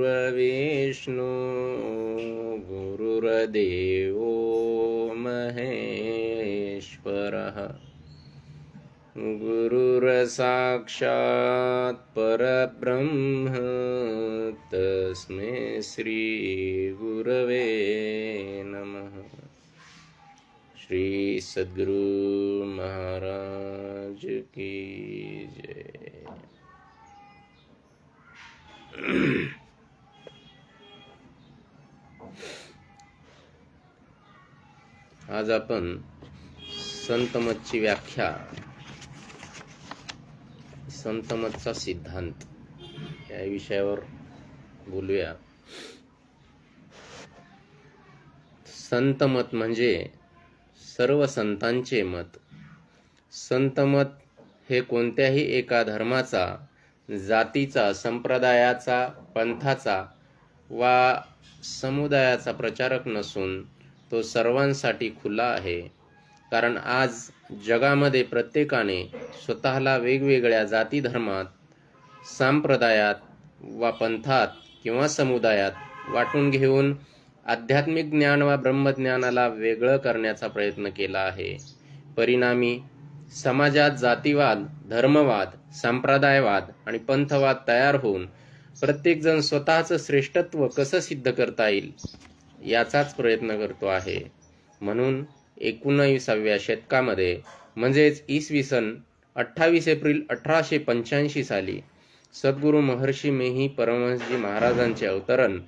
गुरुर्विष्णु गुरुर्देवो महेश्वरः। गुरुरसाक्षात् परब्रह्म तस्मै श्रीगुरवे नमः। श्री सद्गुरु महाराज की जय। आज आपण संतमतची व्याख्या संतमतचा सिद्धांत या विषयावर बोलूया. संतमत म्हणजे सर्व संतांचे मत. संतमत हे कोणत्याही एका धर्माचा जातीचा संप्रदायाचा पंथाचा वा समुदायाचा प्रचारक नसून तो सर्वांसाठी खुला आहे. कारण आज जगामध्ये प्रत्येकाने स्वतःला वेगवेगळ्या जाती धर्मात संप्रदायात वा पंथात किंवा समुदायात वाटून घेऊन आध्यात्मिक ज्ञान वा ब्रह्मज्ञानाला वेगळं करण्याचा प्रयत्न केला आहे. परिणामी समाजात जातीवाद धर्मवाद संप्रदायवाद आणि पंथवाद तयार होऊन प्रत्येकजण स्वतःचं श्रेष्ठत्व कसं सिद्ध करता येईल? याचाच प्रयत्न करतो आहे. म्हणून एकोणविसाव्या शतकामध्ये म्हणजेच इसवी सन अठ्ठावीस एप्रिल अठराशे पंच्याऐंशी साली सद्गुरू महर्षी मेही परमहंसजी महाराजांचे अवतरण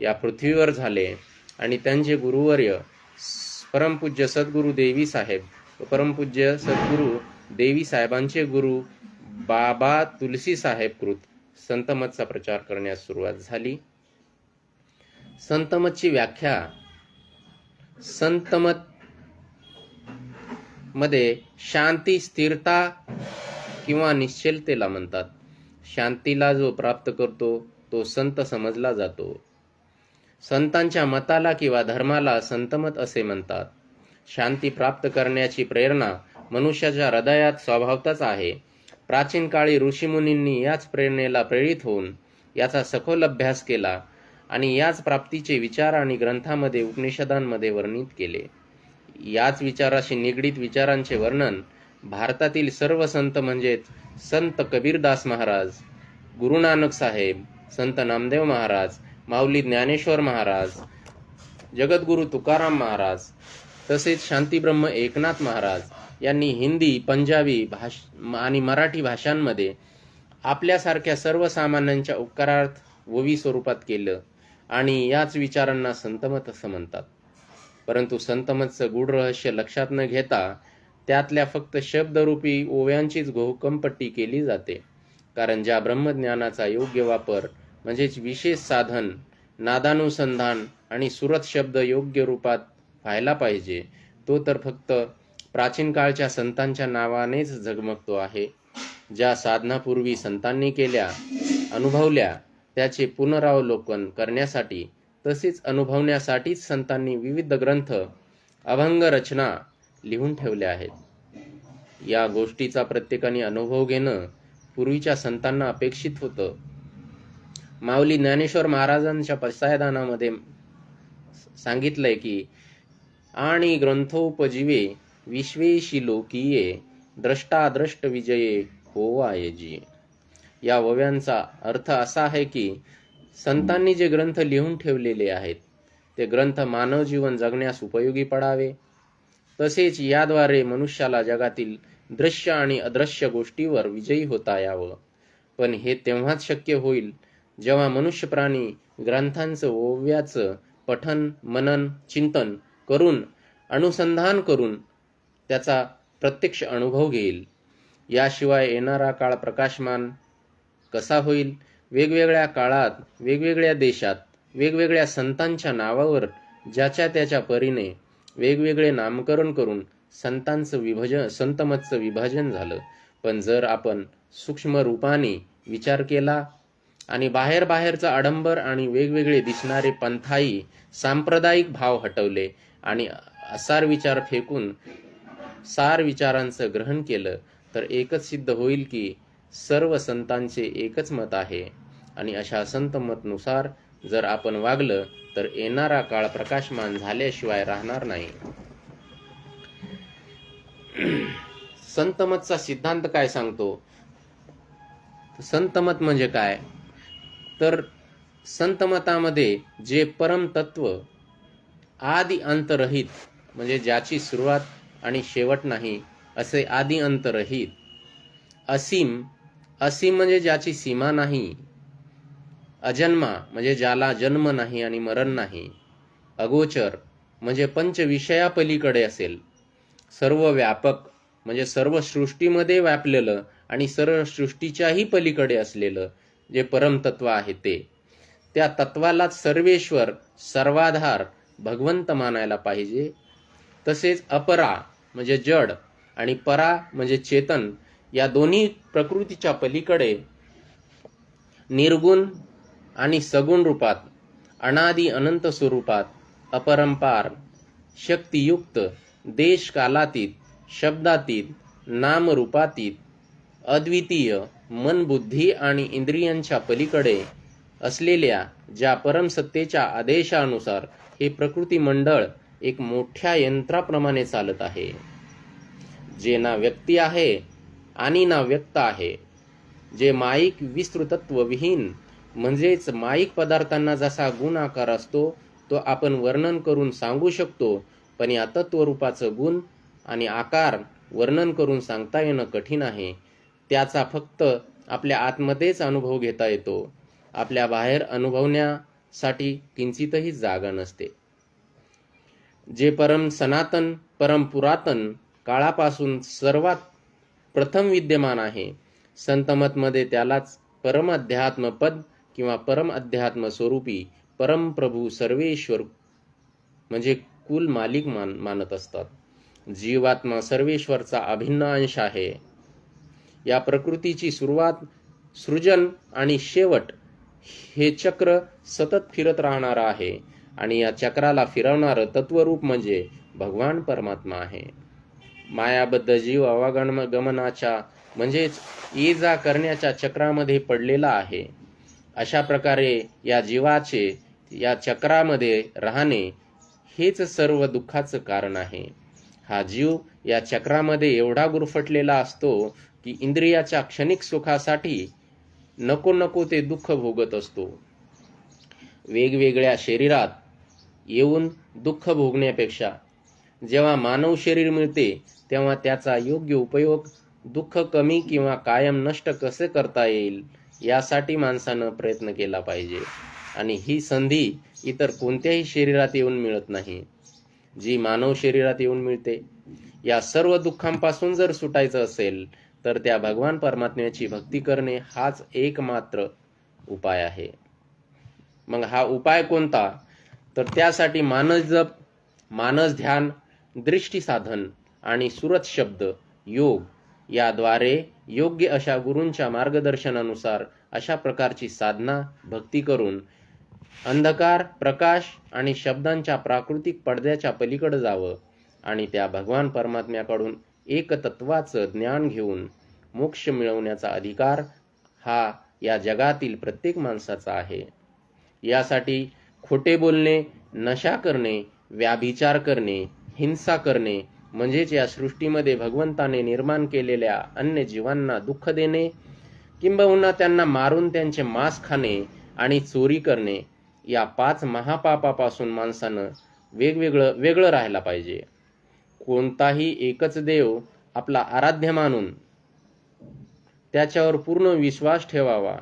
या पृथ्वीवर झाले आणि त्यांचे गुरुवर्य परमपूज्य सद्गुरू देवी साहेब व परमपूज्य सद्गुरू देवी साहेबांचे गुरु बाबा तुलसी साहेब कृत संतमतचा प्रचार करण्यास सुरुवात झाली. संतमतची व्याख्या संतमत मध्ये शांती स्थिरता किंवा निश्चलतेला म्हणतात. शांतीला जो प्राप्त करतो तो संत समजला जातो. संतांच्या मताला किंवा धर्माला संतमत असे म्हणतात. शांती प्राप्त करण्याची प्रेरणा मनुष्याच्या हृदयात स्वभावतच आहे. प्राचीन काळी ऋषीमुनींनी याच प्रेरणेला प्रेरित होऊन याचा सखोल अभ्यास केला. आणि याच प्राप्तीचे विचार आणि ग्रंथामध्ये उपनिषदांमध्ये वर्णित केले. याच विचाराशी निगडीत विचारांचे वर्णन भारतातील सर्व संत म्हणजेच संत कबीरदास महाराज गुरु नानक साहेब संत नामदेव महाराज माऊली ज्ञानेश्वर महाराज जगद्गुरु तुकाराम महाराज तसेच शांतीब्रह्म एकनाथ महाराज यांनी हिंदी पंजाबी भाष आणि मराठी भाषांमध्ये आपल्यासारख्या सर्वसामान्यांच्या उपकारार्थ ओवी स्वरूपात केलं. आणि याच विचारांना संतमत असं म्हणतात. परंतु संतमतचं गूढ रहस्य लक्षात न घेता त्यातल्या फक्त शब्दरूपी ओव्यांचीच घोकमपट्टी केली जाते. कारण ज्या ब्रह्मज्ञानाचा योग्य वापर म्हणजेच विशेष साधन नादानुसंधान आणि सुरत शब्द योग्य रूपात व्हायला पाहिजे तो तर फक्त प्राचीन काळच्या संतांच्या नावानेच झगमगतो आहे. ज्या साधनापूर्वी संतांनी केल्या अनुभवल्या त्याचे पुनरावलोकन करण्यासाठी तसेच अनुभवण्यासाठीच संतांनी विविध ग्रंथ अभंग रचना लिहून ठेवल्या आहेत. या गोष्टीचा प्रत्येकाने अनुभव घेणं पूर्वीच्या संतांना अपेक्षित होतं. माऊली ज्ञानेश्वर महाराजांच्या पसायदानामध्ये सांगितलंय की आणि ग्रंथोपजीवे विश्वेशी लोकीये द्रष्टाद्रष्ट विजये होवायजी या ओव्यांचा अर्थ असा आहे की संतांनी जे ग्रंथ लिहून ठेवलेले आहेत ते ग्रंथ मानव जीवन जगण्यास उपयोगी पडावे. तसेच याद्वारे मनुष्याला जगातील दृश्य आणि अदृश्य गोष्टीवर विजयी होता यावं. पण हे तेव्हाच शक्य होईल जेव्हा मनुष्य प्राणी ग्रंथांचं ओव्याचं पठन मनन चिंतन करून अनुसंधान करून त्याचा प्रत्यक्ष अनुभव घेईल. याशिवाय येणारा काळ प्रकाशमान कसा होईल? वेगवेगळ्या काळात वेगवेगळ्या देशात वेगवेगळ्या संतांच्या नावावर ज्याच्या त्याच्या परीने वेगवेगळे नामकरण करून संतांचं विभजन संतमतचं विभाजन झालं. पण जर आपण सूक्ष्म रूपाने विचार केला आणि बाहेर बाहेरचा आडंबर आणि वेगवेगळे दिसणारे पंथाई सांप्रदायिक भाव हटवले आणि असार विचार फेकून सार विचारांचं ग्रहण केलं तर एकच सिद्ध होईल की सर्व संतांचे एकच मत आहे. आणि अशा संत मतनुसार जर आपण वागलं तर येणारा काळ प्रकाशमान झाल्याशिवाय राहणार नाही. संतमतचा सिद्धांत काय सांगतो? संतमत म्हणजे काय? तर संतमतामध्ये जे परम तत्व आदि अंतरहित म्हणजे ज्याची सुरुवात आणि शेवट नाही असे आदि अंतरहित असीम असीम म्हणजे ज्याची सीमा नाही अजन्मा म्हणजे ज्याला जन्म नाही आणि मरण नाही अगोचर म्हणजे पंचविषयापलीकडे असेल. सर्व व्यापक म्हणजे सर्व सृष्टीमध्ये व्यापलेलं आणि सर्व सृष्टीच्याही पलीकडे असलेलं जे परमतत्व आहे ते. त्या तत्वालाच सर्वेश्वर सर्वाधार भगवंत मानायला पाहिजे. तसेच अपरा म्हणजे जड आणि परा म्हणजे चेतन या दोन्ही प्रकृतीच्या पलीकडे निर्गुण आणि सगुण रूपात अनादि अनंत स्वरूपात अपरंपार शक्तियुक्त देश कालातीत शब्दातीत नामरूपातीत अद्वितीय मन बुद्धी आणि इंद्रियांच्या पलीकडे असलेल्या ज्या परमसत्तेच्या आदेशानुसार हे प्रकृती मंडळ एक मोठ्या यंत्राप्रमाणे चालत आहे. जे ना व्यक्ती आहे आणि ना व्यक्त आहे. जे माईक विस्तृतत्व विहीन म्हणजेच माईक पदार्थांना जसा गुण आकार असतो तो आपण वर्णन करून सांगू शकतो पण या तत्वरूपाचं गुण आणि आकार वर्णन करून सांगता येणं कठीण आहे. त्याचा फक्त आपल्या आतमध्येच अनुभव घेता येतो. आपल्या बाहेर अनुभवण्यासाठी किंचितही जागा नसते. जे परम सनातन परम पुरातन काळापासून सर्वात प्रथम विद्यमान आहे. संतमतमध्ये त्यालाच परम अध्यात्म पद किंवा परम अध्यात्म स्वरूपी परमप्रभू सर्वेश्वर म्हणजे कुल मालिक मान मानत असतात. जीवात्मा सर्वेश्वरचा अभिन्न अंश आहे. या प्रकृतीची सुरुवात सृजन आणि शेवट हे चक्र सतत फिरत राहणार आहे आणि या चक्राला फिरवणारं तत्वरूप म्हणजे भगवान परमात्मा आहे. मायाबद्ध जीव अवागम गमनाच्या म्हणजेच ये जा करण्याच्या चक्रामध्ये पडलेला आहे. अशा प्रकारे या जीवाचे या चक्रामध्ये राहणे हेच सर्व दुःखाचं कारण आहे. हा जीव या चक्रामध्ये एवढा गुरफटलेला असतो की इंद्रियाच्या क्षणिक सुखासाठी नको नको ते दुःख भोगत असतो. वेगवेगळ्या शरीरात येऊन दुःख भोगण्यापेक्षा जेव्हा मानव शरीर मिळते तेव्हा त्याचा योग्य उपयोग दुःख कमी किंवा कायम नष्ट कसे करता येईल यासाठी माणसानं प्रयत्न केला पाहिजे. आणि ही संधी इतर कोणत्याही शरीरात येऊन मिळत नाही. जी मानव शरीरात येऊन मिळते या सर्व दुःखांपासून जर सुटायचं असेल तर त्या भगवान परमात्म्याची भक्ती करणे हाच एकमात्र उपाय आहे. मग हा उपाय कोणता? तर त्यासाठी मानस जप मानस ध्यान दृष्टीसाधन आणि सुरत शब्द योग याद्वारे योग्य अशा गुरूंच्या मार्गदर्शनानुसार अशा प्रकारची साधना भक्ती करून अंधकार प्रकाश आणि शब्दांच्या प्राकृतिक पडद्याच्या पलीकडे जावं आणि त्या भगवान परमात्म्याकडून एकतत्वाचं ज्ञान घेऊन मोक्ष मिळवण्याचा अधिकार हा या जगातील प्रत्येक माणसाचा आहे. यासाठी खोटे बोलणे नशा करणे व्याभिचार करणे हिंसा करणे म्हणजेच या सृष्टीमध्ये भगवंताने निर्माण केलेल्या अन्य जीवांना दुःख देणे किंबहुना त्यांना मारून त्यांचे मांस खाणे आणि चोरी करणे या पाच महापापापासून माणसानं वेगवेगळं वेगळं राहायला पाहिजे. कोणताही एकच देव आपला आराध्य मानून त्याच्यावर पूर्ण विश्वास ठेवावा.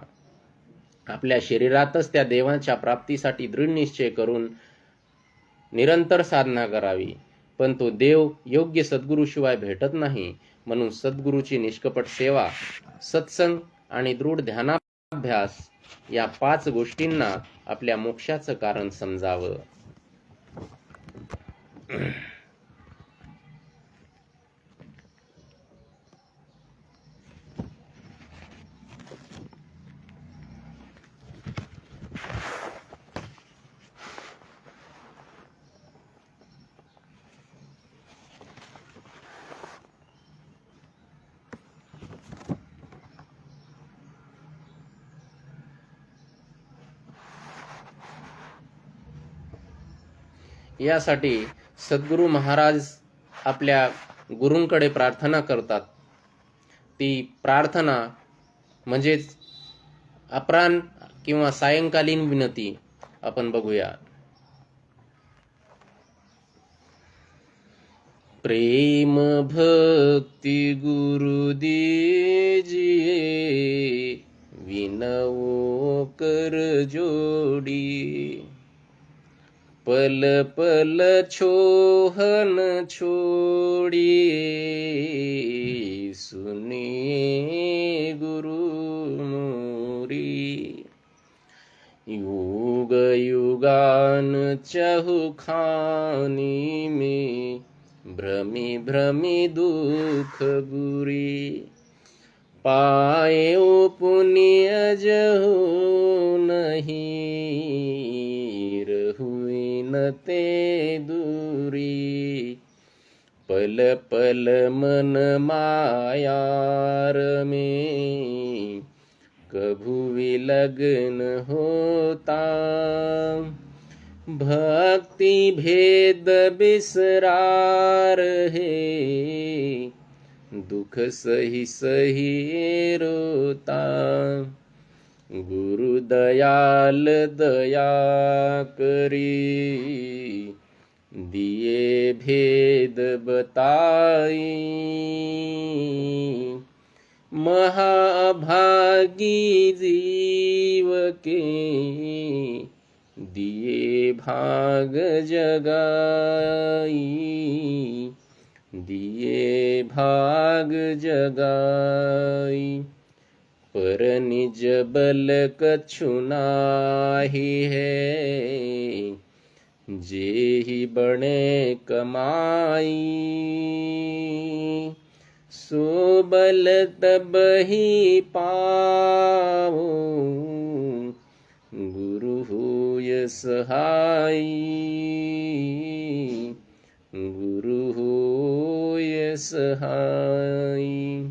आपल्या शरीरातच त्या देवाच्या प्राप्तीसाठी दृढ निश्चय करून निरंतर साधना करावी. पण तो देव योग्य सद्गुरूशिवाय भेटत नाही म्हणून सद्गुरूची निष्कपट सेवा सत्संग आणि दृढ ध्यानाभ्यास या पाच गोष्टींना आपल्या मोक्षाचं कारण समजावं. यासाठी सद्गुरू महाराज आपल्या गुरूंकडे प्रार्थना करतात. ती प्रार्थना म्हणजेच अपराण किंवा सायंकालीन विनती आपण बघूया. प्रेम भक्ति गुरु दीजिए विनवो कर जोड़ी. पल पल छोहन छोड़िए सुनी गुरु मोरी। युग युगान चहु खानी में भ्रमी भ्रमी दुख गुरी। पाए पुण्य जहु नहीं। ते दूरी। पल पल मन मायार में। कभू विलग्न होता। भक्ति भेद बिसरार है। दुख सही सही रोता। गुरु दयाल दया करी। दिए भेद बताई। महाभागी जीव के दिए भाग जगाई। दिए भाग जगाई। पर निज बल कछु नाही है। जे ही बने कमाई, सो बल तब ही पाओ गुरु होय सहाई, गुरु होय सहाई।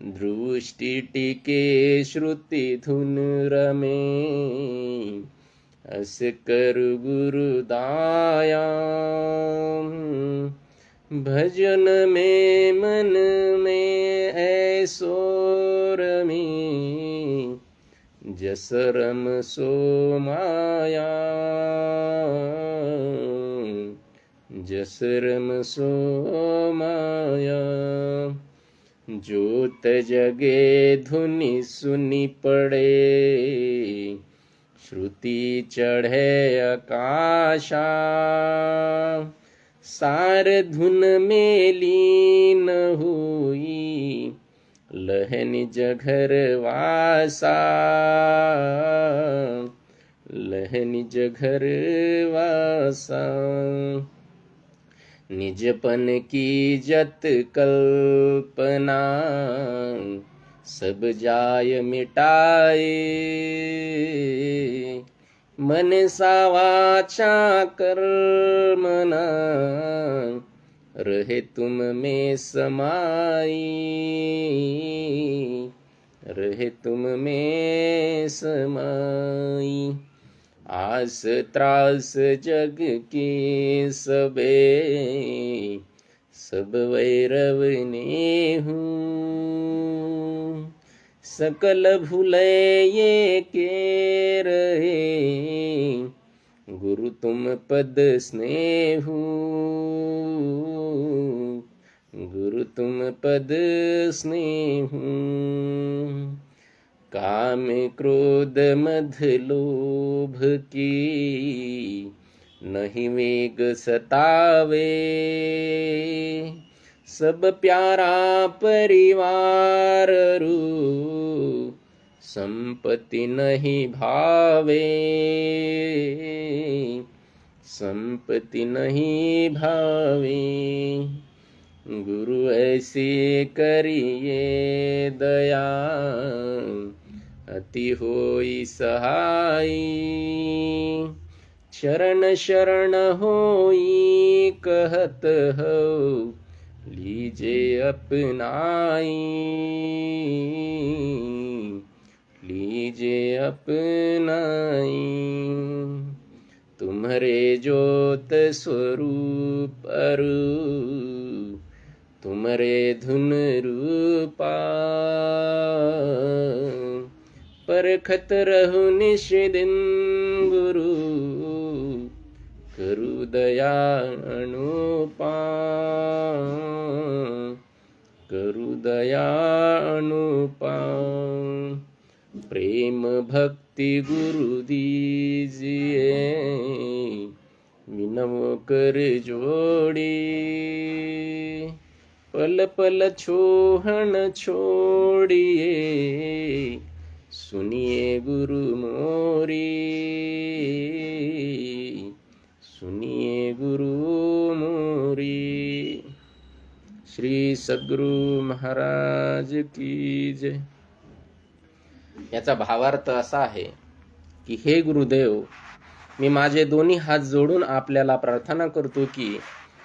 दृष्टिटिके श्रुतिधुनुरमे अस गुरुदाया भजन में मन में ऐसो रमी जस रम सो माया जस रम सो माया जोत जगे धुनि सुनी पड़े। श्रुति चढ़े आकाशा। सार धुन में लीन हुई। लहन जघर वासा। लहन जघर वासा। निजपन की जत कल्पना, सब जाय मिटाए। मन सावाचा कर्मना रहे तुम में समाई। रहे तुम में समाई। आस त्रास जग की सबे, सब वैरव ने सकल भूले ये के रहे, गुरु तुम पद स्नेह। गुरु तुम पद स्नेहू। काम क्रोध मध लोभ की, नहीं वेग सतावे। सब प्यारा परिवार रू, संपत्ति नहीं भावे। संपत्ति नहीं भावे। गुरु ऐसे करिए दया। अति होई सहाई। शरण शरण होई कहत हो लीजे अपनाई। लीजे अपनाई। तुम्हरे ज्योत स्वरूप अरू तुमरे धुन रूपा। परखत रहु निशिदिन गुरु। करू दया अनुपा करू दया अनुपा प्रेम भक्ति गुरु दीजिए। विनम कर जोड़ी। पल पल छोहन छोड़िए। सुनिए गुरु मोरी। सुनिए गुरु मोरी। श्री सद्गुरु महाराज की जय। याचा भावार्थ असा आहे की हे गुरुदेव मी माझे दोन्ही हात जोडून आपल्याला प्रार्थना करतो की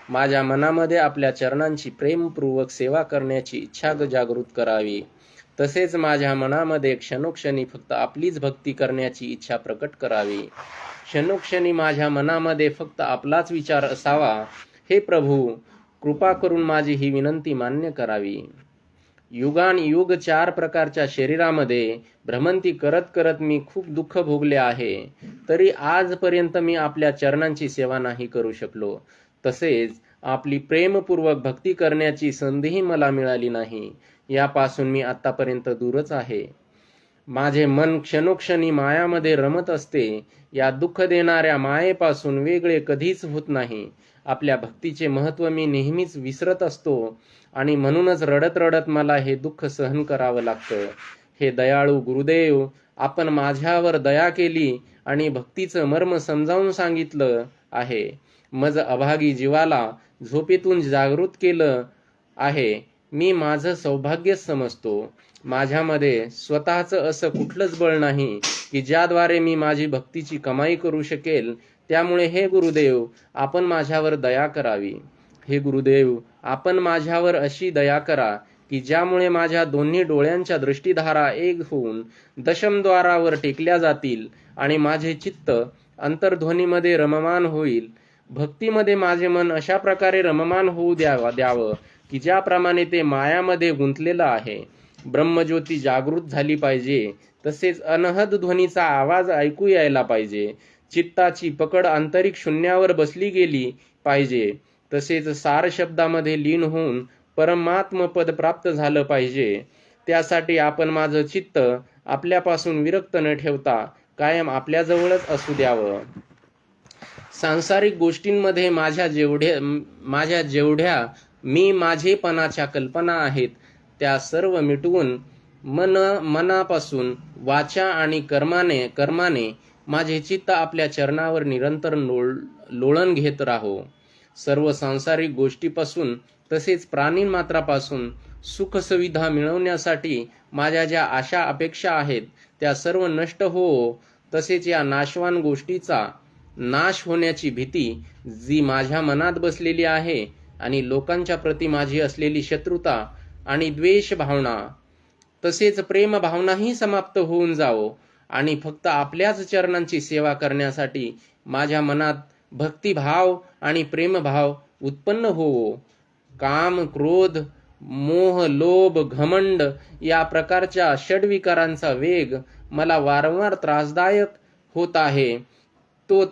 माझ्या मनामध्ये आपल्या चरणांची प्रेमपूर्वक सेवा करण्याची इच्छा जागृत करावी. तसेच माझ्या मनामध्ये क्षणोक्षणी फक्त आपलीच भक्ती करण्याची इच्छा प्रकट करावी. क्षणोक्षणी माझ्या मनामध्ये फक्त आपलाच विचार असावा. हे प्रभू कृपा करून माझी ही विनंती मान्य करावी. युगान युग चार प्रकारच्या शरीरामध्ये भ्रमंती करत करत मी खूप दुःख भोगले आहे. तरी आजपर्यंत मी आपल्या चरणांची सेवा नाही करू शकलो. तसेच आपली प्रेमपूर्वक भक्ती करण्याची संधीही मला मिळाली नाही. यापासून मी आतापर्यंत दूरच आहे. माझे मन क्षणोक्षणी मायामध्ये रमत असते. या दुःख देणाऱ्या मायेपासून वेगळे कधीच होत नाही. आपल्या भक्तीचे महत्त्व मी नेहमीच विसरत असतो आणि म्हणूनच रडत रडत मला हे दुःख सहन करावं लागतं. हे दयाळू गुरुदेव आपण माझ्यावर दया केली आणि भक्तीचं मर्म समजावून सांगितलं आहे. मज अभागी जीवाला झोपेतून जागृत केलं आहे. मी माझं सौभाग्य समजतो. माझ्यामध्ये स्वतःचं असं कुठलंच बळ नाही की ज्याद्वारे मी माझी भक्तीची कमाई करू शकेल. त्यामुळे हे गुरुदेव आपण माझ्यावर दया करावी. हे गुरुदेव आपण माझ्यावर अशी दया करा की ज्यामुळे माझ्या दोन्ही डोळ्यांच्या दृष्टीधारा एक होऊन दशमद्वारावर टेकल्या जातील आणि माझे चित्त अंतर्ध्वनीमध्ये रममान होईल. भक्तीमध्ये माझे मन अशा प्रकारे रममान होऊ द्यावा द्यावं की ज्याप्रमाणे ते मायामध्ये गुंतलेलं आहे. ब्रह्मज्योती जागृत झाली पाहिजे तसेच अनहद ध्वनीचा आवाज ऐकू यायला पाहिजे. चित्ताची पकड आंतरिक शून्यावर बसली गेली पाहिजे तसेच सार शब्दामध्ये लीन होऊन परमात्म पद प्राप्त झालं पाहिजे. त्यासाठी आपण माझं चित्त आपल्यापासून विरक्त न ठेवता कायम आपल्याजवळच असू द्यावं. सांसारिक गोष्टींमध्ये माझ्या जेवढ्या माझ्या जेवढ्या मी माझेपणाच्या कल्पना आहेत त्या सर्व मिटवून मन मनापासून वाचा आणि कर्माने कर्माने माझे चित्त आपल्या चरणावर निरंतर लोळ लोळण घेत राहो. सर्व सांसारिक गोष्टीपासून तसेच प्राणी मात्रापासून सुख सुविधा मिळवण्यासाठी माझ्या ज्या आशा अपेक्षा आहेत त्या सर्व नष्ट हो. तसेच या नाशवान गोष्टीचा नाश होण्याची भीती जी माझ्या मनात बसलेली आहे आणि लोकांच्या प्रती माझी असलेली शत्रुता आणि द्वेष भावना तसेच प्रेम भावनाही समाप्त होऊन जावो आणि फक्त आपल्याच चरणांची सेवा करण्यासाठी माझ्या मनात भक्तिभाव आणि प्रेमभाव उत्पन्न होवो. काम क्रोध मोह लोभ घमंड या प्रकारच्या षडविकारांचा वेग मला वारंवार त्रासदायक होत आहे. तो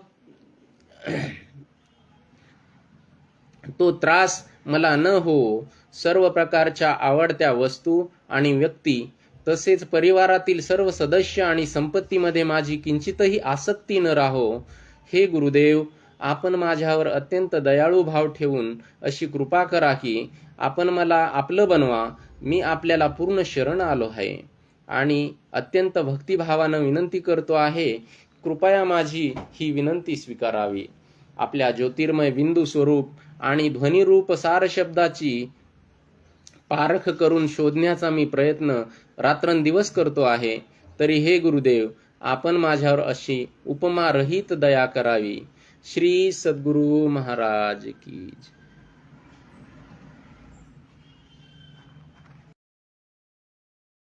तो त्रास मला न हो सर्व प्रकारच्या आवडत्या वस्तू आणि व्यक्ती तसेच परिवारातील सर्व सदस्य आणि संपत्तीमध्ये माझी किंचितही आसक्ती न राहो हे गुरुदेव आपण माझ्यावर अत्यंत दयाळू भाव ठेवून अशी कृपा करा की आपण मला आपलं बनवा मी आपल्याला पूर्ण शरण आलो आहे. आणि अत्यंत भक्तिभावानं विनंती करतो आहे कृपया माझी ही विनंती स्वीकारावी. आपल्या ज्योतिर्मय बिंदू स्वरूप आणि ध्वनिरूप सार शब्दाची पारख करून शोधण्याचा मी प्रयत्न रात्रंदिवस करतो आहे. तरी हे गुरुदेव आपण माझ्यावर अशी उपमारहित दया करावी. श्री सद्गुरु महाराज की जय.